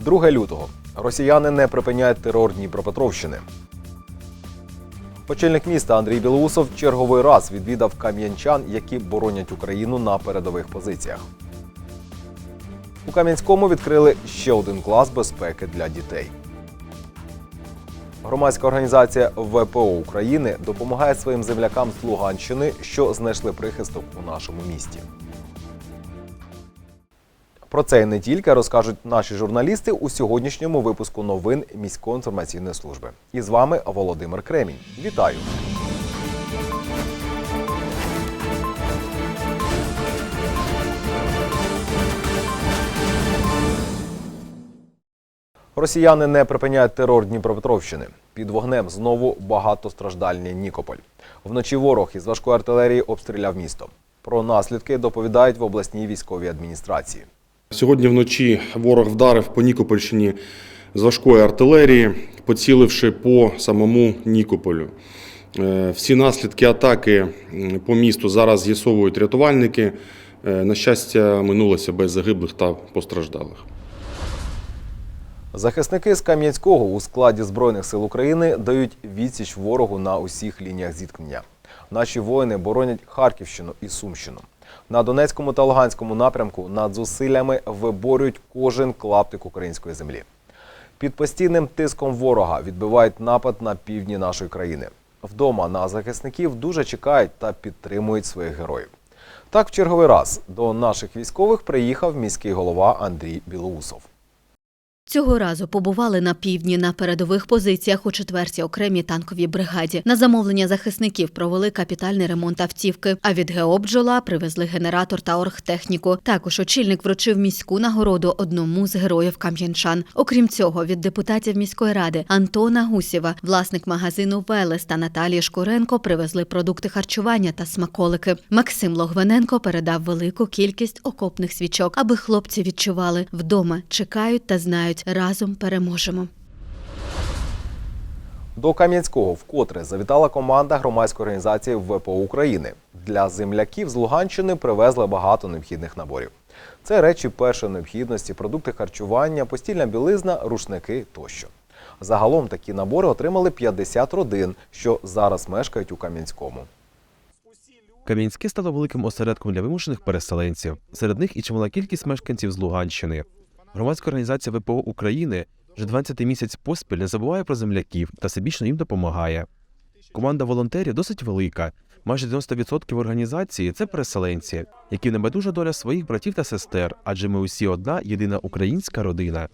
2 лютого. Росіяни не припиняють терор Дніпропетровщини. Очільник міста Андрій Білоусов черговий раз відвідав кам'янчан, які боронять Україну на передових позиціях. У Кам'янському відкрили ще один клас безпеки для дітей. Громадська організація ВПО України допомагає своїм землякам з Луганщини, що знайшли прихисток у нашому місті. Про це і не тільки розкажуть наші журналісти у сьогоднішньому випуску новин міської інформаційної служби. І з вами Володимир Кремінь. Вітаю! Росіяни не припиняють терор Дніпропетровщини. Під вогнем знову багатостраждальний Нікополь. Вночі ворог із важкої артилерії обстріляв місто. Про наслідки доповідають в обласній військовій адміністрації. Сьогодні вночі ворог вдарив по Нікопольщині з важкої артилерії, поціливши по самому Нікополю. Е, Всі наслідки атаки по місту зараз з'ясовують рятувальники. Е, На щастя, минулося без загиблих та постраждалих. Захисники з Кам'янського у складі Збройних сил України дають відсіч ворогу на усіх лініях зіткнення. Наші воїни боронять Харківщину і Сумщину. На Донецькому та Луганському напрямку над зусиллями виборюють кожен клаптик української землі. Під постійним тиском ворога відбивають напад на півдні нашої країни. Вдома на захисників дуже чекають та підтримують своїх героїв. Так, в черговий раз до наших військових приїхав міський голова Андрій Білоусов. Цього разу побували на півдні на передових позиціях у 4-й окремій танковій бригаді. На замовлення захисників провели капітальний ремонт автівки. А від ГЕО «Бджола» привезли генератор та оргтехніку. Також очільник вручив міську нагороду одному з героїв кам'янчан. Окрім цього, від депутатів міської ради Антона Гусєва, власник магазину Велес та Наталії Шкуренко привезли продукти харчування та смаколики. Максим Логвиненко передав велику кількість окопних свічок, аби хлопці відчували вдома, чекають та знають, разом переможемо. До Кам'янського вкотре завітала команда громадської організації ВПО України. Для земляків з Луганщини привезли багато необхідних наборів. Це речі першої необхідності, продукти харчування, постільна білизна, рушники тощо. Загалом такі набори отримали 50 родин, що зараз мешкають у Кам'янському. Кам'янське стало великим осередком для вимушених переселенців. Серед них і чимала кількість мешканців з Луганщини. Громадська організація ВПО України вже 12-й місяць поспіль не забуває про земляків та всебічно їм допомагає. Команда волонтерів досить велика. Майже 90% організації це переселенці, які небайдужа доля своїх братів та сестер, адже ми усі одна єдина українська родина.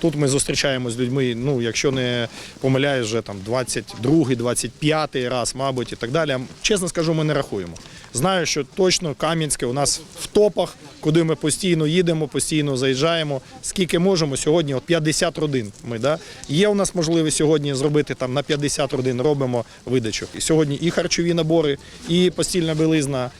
Тут ми зустрічаємося з людьми, ну якщо не помиляюсь, вже там 22-й, 25-й раз, мабуть, і так далі. Чесно скажу, ми не рахуємо. Знаю, що точно Кам'янське у нас в топах, куди ми постійно їдемо, постійно заїжджаємо. Скільки можемо сьогодні, от 50 родин. Ми да є у нас можливість сьогодні зробити там на 50 родин. Робимо видачу. І сьогодні і харчові набори, і постільна білизна.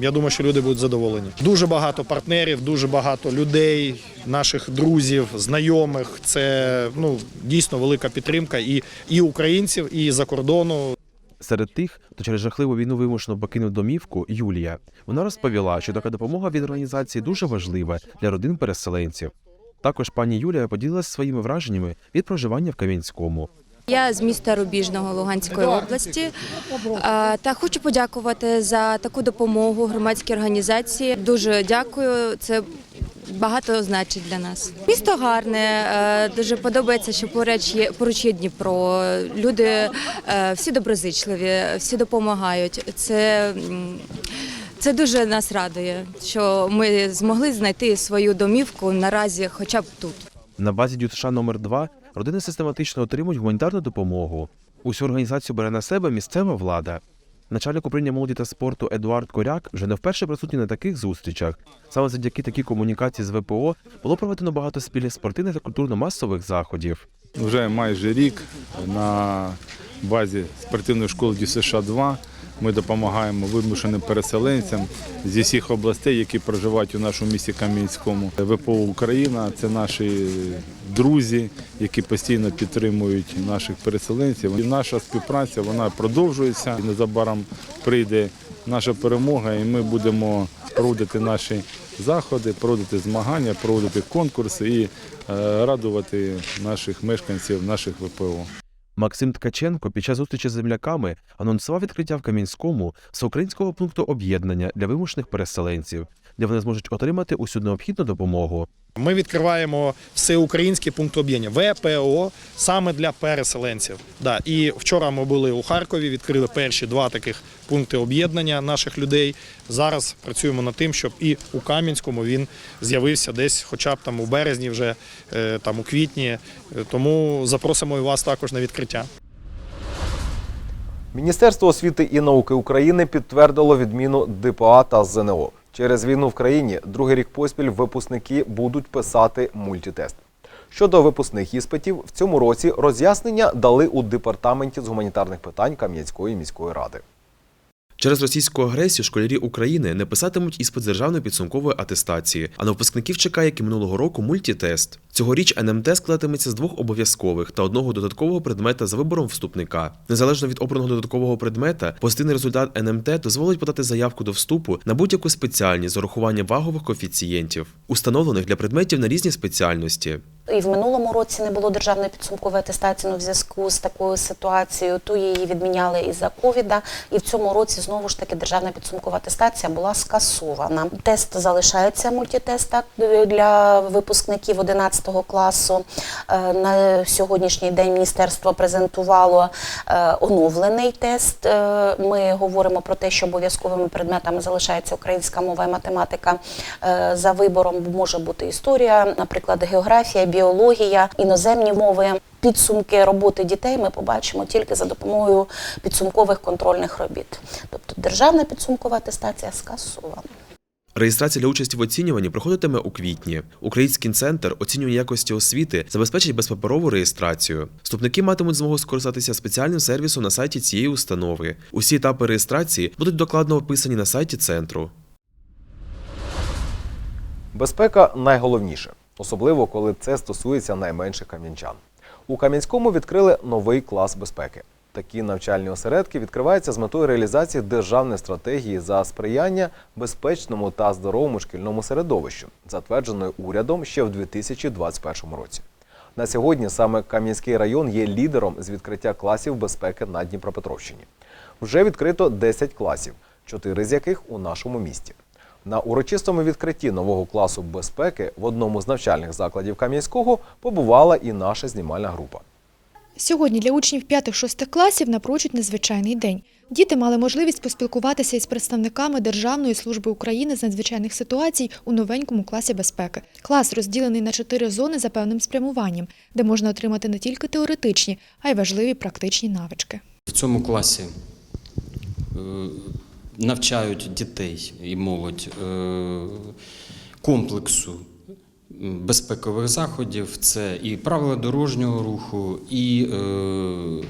Я думаю, що люди будуть задоволені. Дуже багато партнерів, дуже багато людей, наших друзів, знайомих. Це ну дійсно велика підтримка і, і українців, і за кордону. Серед тих, хто через жахливу війну вимушено покинув домівку, Юлія. Вона розповіла, що така допомога від організації дуже важлива для родин переселенців. Також пані Юлія поділилася своїми враженнями від проживання в Кам'янському. Я з міста Рубіжного Луганської області та хочу подякувати за таку допомогу громадській організації. Дуже дякую. Це багато значить для нас. Місто гарне, е, дуже подобається, що поруч є поруч є Дніпро. Люди е, всі доброзичливі, всі допомагають. Це це дуже нас радує, що ми змогли знайти свою домівку наразі, хоча б тут. На базі ДЮСШ номер 2 родини систематично отримують гуманітарну допомогу. Усю організацію бере на себе місцева влада. Начальник управління молоді та спорту Едуард Коряк вже не вперше присутній на таких зустрічах. Саме завдяки такій комунікації з ВПО було проведено багато спільних спортивних та культурно-масових заходів. Вже майже рік на базі спортивної школи ДЮСШ 2 ми допомагаємо вимушеним переселенцям зі всіх областей, які проживають у нашому місті Кам'янському. ВПО Україна це наші друзі, які постійно підтримують наших переселенців. І наша співпраця вона продовжується. І незабаром прийде наша перемога, і ми будемо проводити наші заходи, проводити змагання, проводити конкурси і е, радувати наших мешканців, наших ВПО. Максим Ткаченко під час зустрічі з земляками анонсував відкриття в Кам'янському всеукраїнського пункту об'єднання для вимушених переселенців, де вони зможуть отримати усю необхідну допомогу. Ми відкриваємо всеукраїнський пункт об'єднання ВПО саме для переселенців. Да. І вчора ми були у Харкові, відкрили перші два таких пункти об'єднання наших людей. Зараз працюємо над тим, щоб і у Кам'янському він з'явився десь, хоча б там у березні, вже е, там у квітні. Тому запросимо і вас також на відкриття. Міністерство освіти і науки України підтвердило відміну ДПА та ЗНО. Через війну в країні другий рік поспіль випускники будуть писати мультитест. Щодо випускних іспитів, в цьому році роз'яснення дали у департаменті з гуманітарних питань Кам'янської міської ради. Через російську агресію школярі України не писатимуть іспит з державної підсумкової атестації, а на випускників чекає, як і минулого року, мультітест. Цьогоріч НМТ складатиметься з двох обов'язкових та одного додаткового предмета за вибором вступника. Незалежно від обраного додаткового предмета, позитивний результат НМТ дозволить подати заявку до вступу на будь-яку спеціальність з урахуванням вагових коефіцієнтів, установлених для предметів на різні спеціальності. І в минулому році не було державної підсумкової атестації ну, в зв'язку з такою ситуацією. То її відміняли із-за ковіда. І в цьому році знову ж таки державна підсумкова атестація була скасована. Тест залишається мультитест для випускників 11 класу. Е, На сьогоднішній день міністерство презентувало е, оновлений тест. Е, Ми говоримо про те, що обов'язковими предметами залишається українська мова і математика. Е, За вибором може бути історія, наприклад, географія, біологія, іноземні мови. Підсумки роботи дітей ми побачимо тільки за допомогою підсумкових контрольних робіт. Тобто державна підсумкова атестація скасована. Реєстрація для участі в оцінюванні проходитиме у квітні. Український центр оцінювання якості освіти забезпечить безпаперову реєстрацію. Вступники матимуть змогу скористатися спеціальним сервісом на сайті цієї установи. Усі етапи реєстрації будуть докладно описані на сайті центру. Безпека найголовніше, особливо коли це стосується найменших кам'янчан. У Кам'янському відкрили новий клас безпеки. Такі навчальні осередки відкриваються з метою реалізації державної стратегії за сприяння безпечному та здоровому шкільному середовищу, затвердженої урядом ще в 2021 році. На сьогодні саме Кам'янський район є лідером з відкриття класів безпеки на Дніпропетровщині. Вже відкрито 10 класів, 4 з яких у нашому місті. На урочистому відкритті нового класу безпеки в одному з навчальних закладів Кам'янського побувала і наша знімальна група. Сьогодні для учнів 5-6 класів напрочуть незвичайний день. Діти мали можливість поспілкуватися із представниками Державної служби України з надзвичайних ситуацій у новенькому класі безпеки. Клас розділений на чотири зони за певним спрямуванням, де можна отримати не тільки теоретичні, а й важливі практичні навички. В цьому класі е, навчають дітей і молодь е, комплексу безпекових заходів. Це і правила дорожнього руху, і е,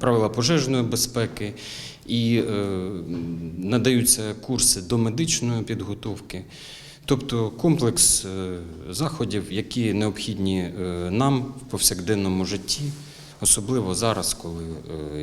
правила пожежної безпеки, і е, надаються курси до медичної підготовки. Тобто комплекс заходів, які необхідні нам в повсякденному житті, особливо зараз, коли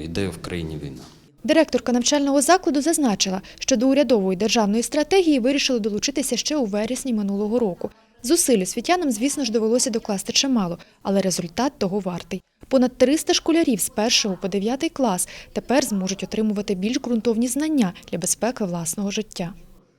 йде в країні війна. Директорка навчального закладу зазначила, що до урядової державної стратегії вирішили долучитися ще у вересні минулого року. Зусиль освітянам, звісно ж, довелося докласти чимало, але результат того вартий. Понад 300 школярів з 1 по 9 клас тепер зможуть отримувати більш ґрунтовні знання для безпеки власного життя.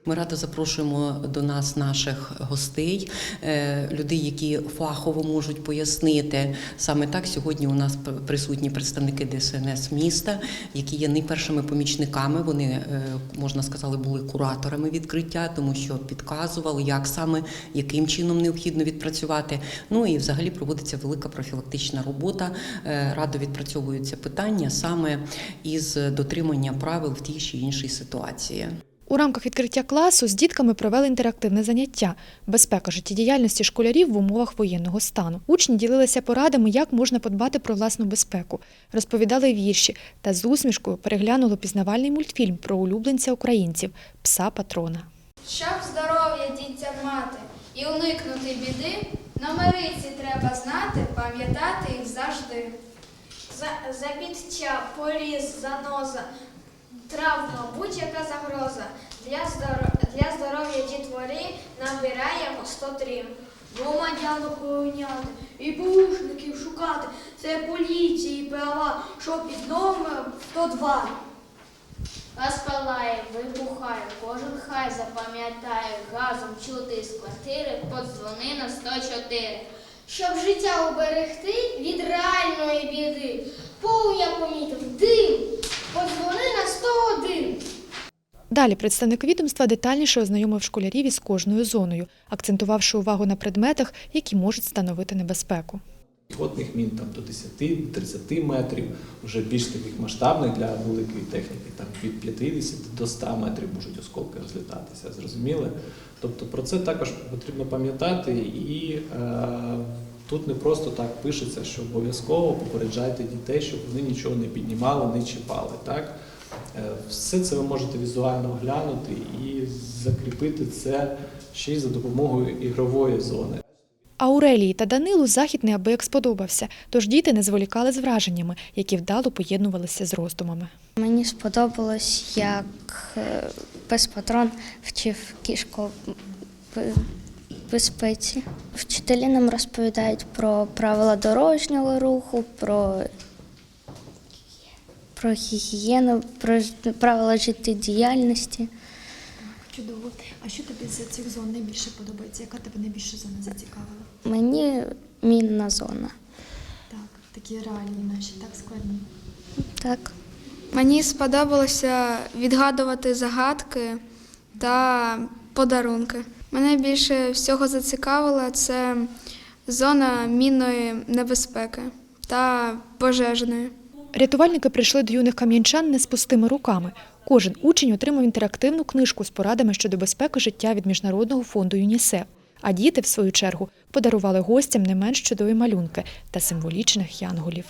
Ми радо запрошуємо до нас наших гостей, е, людей, які фахово можуть пояснити. Саме так сьогодні у нас присутні представники ДСНС міста, які є найпершими помічниками. Вони е, можна сказати, були кураторами відкриття, тому що підказували, як саме яким чином необхідно відпрацювати. Ну і взагалі проводиться велика профілактична робота. Е, Радо відпрацьовуються питання саме із дотримання правил в тій чи іншій ситуації. У рамках відкриття класу з дітками провели інтерактивне заняття безпека життєдіяльності школярів в умовах воєнного стану. Учні ділилися порадами, як можна подбати про власну безпеку, розповідали вірші та з усмішкою переглянули пізнавальний мультфільм про улюбленця українців пса патрона. Щоб здоров'я дітям мати і уникнути біди, номериці треба знати, пам'ятати їх завжди. За, забіття, поріз, заноза, травма, будь-яка загроза. Для, здоро... Для здоров'я дітвори набираємо 103. Громадян охороняти і порушників шукати. Це поліції права, що під номером 102. Газ палає, вибухає, кожен хай запам'ятає, газом чути з квартири, подзвони на 104. Щоб життя уберегти від реальної біди. Полум'я помітив дим. Подзвони на 101. Далі представник відомства детальніше ознайомив школярів із кожною зоною, акцентувавши увагу на предметах, які можуть становити небезпеку. Піхотних мін там до 10-30 метрів, вже більш таких масштабних для великої техніки, там від 50 до 100 метрів можуть осколки розлітатися, зрозуміли? Тобто про це також потрібно пам'ятати, і е, тут не просто так пишеться, що обов'язково попереджайте дітей, щоб вони нічого не піднімали, не чіпали. Так? Е, Все це ви можете візуально оглянути і закріпити це ще й за допомогою ігрової зони. Аурелії та Данилу захід неабияк сподобався, тож діти не зволікали з враженнями, які вдало поєднувалися з роздумами. Мені сподобалось, як пес патрон вчив кішку безпеці. Вчителі нам розповідають про правила дорожнього руху, про, про гігієну, про правила життєдіяльності. Чудово. А що тобі з цих зон найбільше подобається? Яка тебе найбільше зона зацікавила? Мені мінна зона. Так, такі реалії наші, так складні. Так. Мені сподобалося відгадувати загадки та подарунки. Мене більше всього зацікавила це зона мінної небезпеки та пожежної. Рятувальники прийшли до юних кам'янчан не з пустими руками. Кожен учень отримав інтерактивну книжку з порадами щодо безпеки життя від Міжнародного фонду ЮНІСЕФ. А діти, в свою чергу, подарували гостям не менш чудові малюнки та символічних янголів.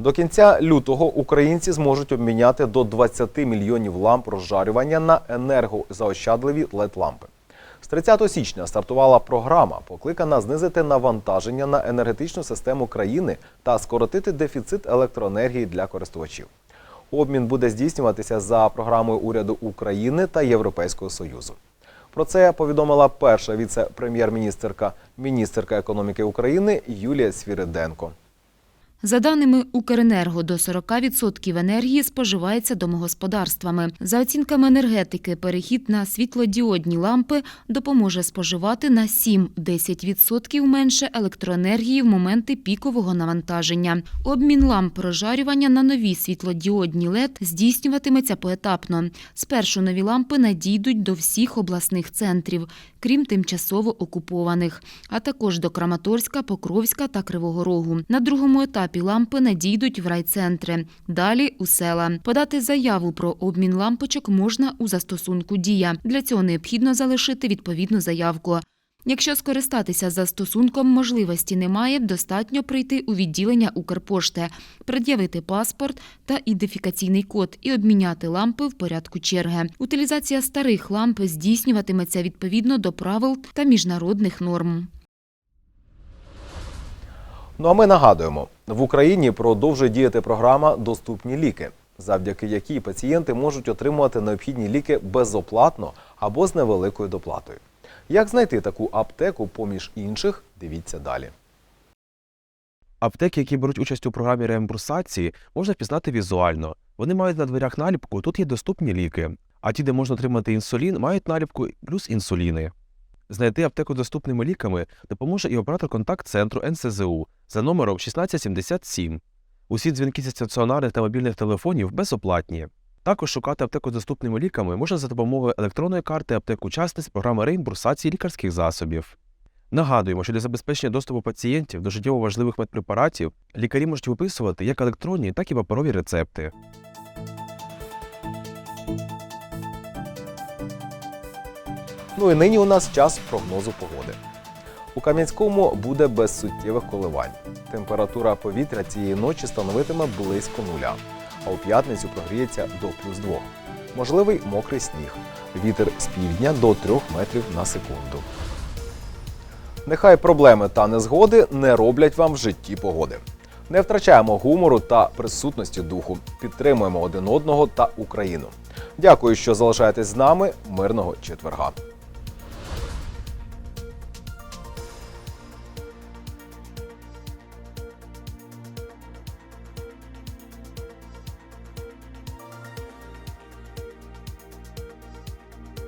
До кінця лютого українці зможуть обміняти до 20 мільйонів ламп розжарювання на енергозаощадливі LED-лампи. З 30 січня стартувала програма, покликана знизити навантаження на енергетичну систему країни та скоротити дефіцит електроенергії для користувачів. Обмін буде здійснюватися за програмою уряду України та Європейського Союзу. Про це повідомила перша віце-прем'єр-міністерка, міністерка економіки України Юлія Свіриденко. За даними Укренерго, до 40% енергії споживається домогосподарствами. За оцінками енергетики, перехід на світлодіодні лампи допоможе споживати на 7-10% менше електроенергії в моменти пікового навантаження. Обмін ламп прожарювання на нові світлодіодні LED здійснюватиметься поетапно. Спершу нові лампи надійдуть до всіх обласних центрів, крім тимчасово окупованих, а також до Краматорська, Покровська та Кривого Рогу. На другому етапі лампи надійдуть в райцентри. Далі у села. Подати заяву про обмін лампочок можна у застосунку Дія. Для цього необхідно залишити відповідну заявку. Якщо скористатися застосунком можливості немає, достатньо прийти у відділення Укрпошти, пред'явити паспорт та ідентифікаційний код і обміняти лампи в порядку черги. Утилізація старих ламп здійснюватиметься відповідно до правил та міжнародних норм. Ну а ми нагадуємо, в Україні продовжує діяти програма Доступні ліки, завдяки якій пацієнти можуть отримувати необхідні ліки безоплатно або з невеликою доплатою. Як знайти таку аптеку поміж інших, дивіться далі. Аптеки, які беруть участь у програмі реімбурсації, можна впізнати візуально. Вони мають на дверях наліпку Тут є доступні ліки. А ті, де можна отримати інсулін, мають наліпку плюс інсуліни. Знайти аптеку з доступними ліками допоможе і оператор контакт-центру НСЗУ за номером 1677. Усі дзвінки зі стаціонарних та мобільних телефонів безоплатні. Також шукати аптеку з доступними ліками можна за допомогою електронної карти аптек учасниць програми реімбурсації лікарських засобів. Нагадуємо, що для забезпечення доступу пацієнтів до життєво важливих медпрепаратів лікарі можуть виписувати як електронні, так і паперові рецепти. Ну і нині у нас час прогнозу погоди. У Кам'янському буде без суттєвих коливань. Температура повітря цієї ночі становитиме близько нуля, а у п'ятницю прогріється до плюс 2. Можливий мокрий сніг. Вітер з півдня до 3 метрів на секунду. Нехай проблеми та незгоди не роблять вам в житті погоди. Не втрачаємо гумору та присутності духу. Підтримуємо один одного та Україну. Дякую, що залишаєтесь з нами. Мирного четверга.